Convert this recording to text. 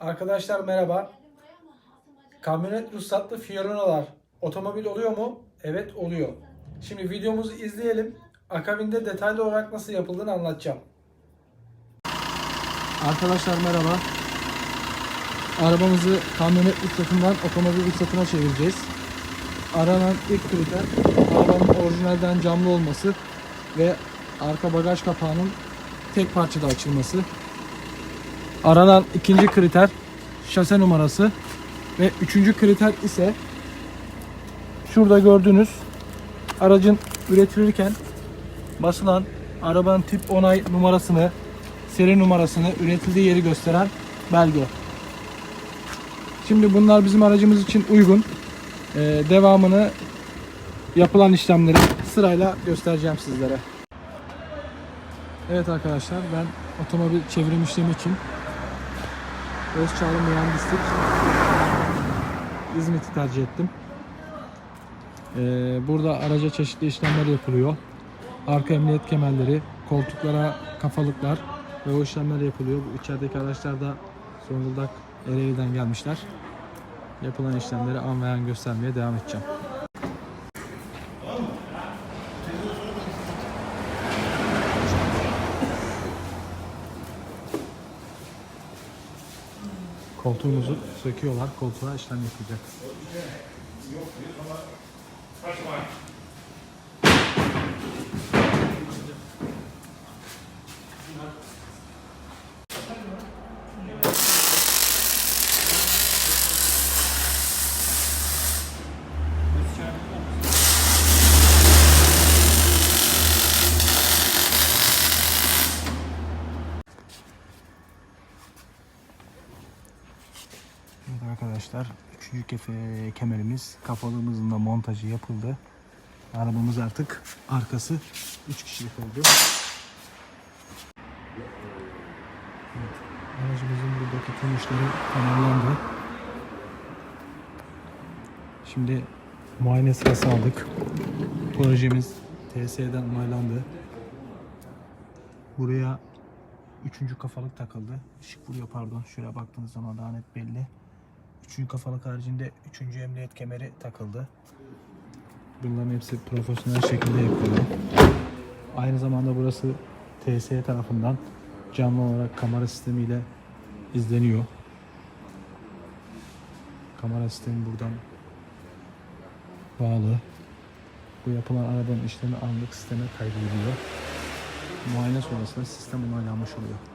Arkadaşlar merhaba. Kamyonet ruhsatlı Fiorina'lar otomobil oluyor mu? Evet oluyor. Şimdi videomuzu izleyelim. Akabinde detaylı olarak nasıl yapıldığını anlatacağım. Arkadaşlar merhaba. Arabamızı kamyonet ruhsatından otomobil ruhsatına çevireceğiz. Aranan ilk kriter arabanın orijinalden camlı olması ve arka bagaj kapağının tek parçada açılması. Aranan ikinci kriter şase numarası ve üçüncü kriter ise şurada gördüğünüz aracın üretilirken basılan arabanın tip onay numarasını, seri numarasını, üretildiği yeri gösteren belge. Şimdi bunlar bizim aracımız için uygun. Ee, devamını yapılan işlemleri sırayla göstereceğim sizlere. Evet arkadaşlar ben otomobil çevrim işlemi için Özçağlı Mühendislik İzmit'i tercih ettim. Ee, burada araca çeşitli işlemler yapılıyor. Arka emniyet kemerleri, koltuklara kafalıklar ve o işlemler yapılıyor. Bu içerideki araçlar da Zonguldak Ereğli'den gelmişler. Yapılan işlemleri an ve an göstermeye devam edeceğim. Koltuğumuzu söküyorlar. Koltuğa işlem yapılacak. Arkadaşlar, üçüncü kefe kemerimiz, kafalığımızın da montajı yapıldı. Arabamız artık arkası 3 kişilik oldu. Evet, aracımızın buradaki tüm işleri tamamlandı. Şimdi muayene sırası aldık. Projemiz TSE'den onaylandı. Buraya üçüncü kafalık takıldı. Işık vuruyor pardon. Şöyle baktığınız zaman daha net belli. Üçüncü kafalık haricinde üçüncü emniyet kemeri takıldı. Bunların hepsi profesyonel şekilde yapılıyor. Aynı zamanda burası TSE tarafından canlı olarak kamera sistemiyle izleniyor. Kamera sistemi buradan bağlı. Bu yapılan arabanın işlemi anlık sisteme kaydediliyor. Muayene sonrasında sistem onaylanmış oluyor.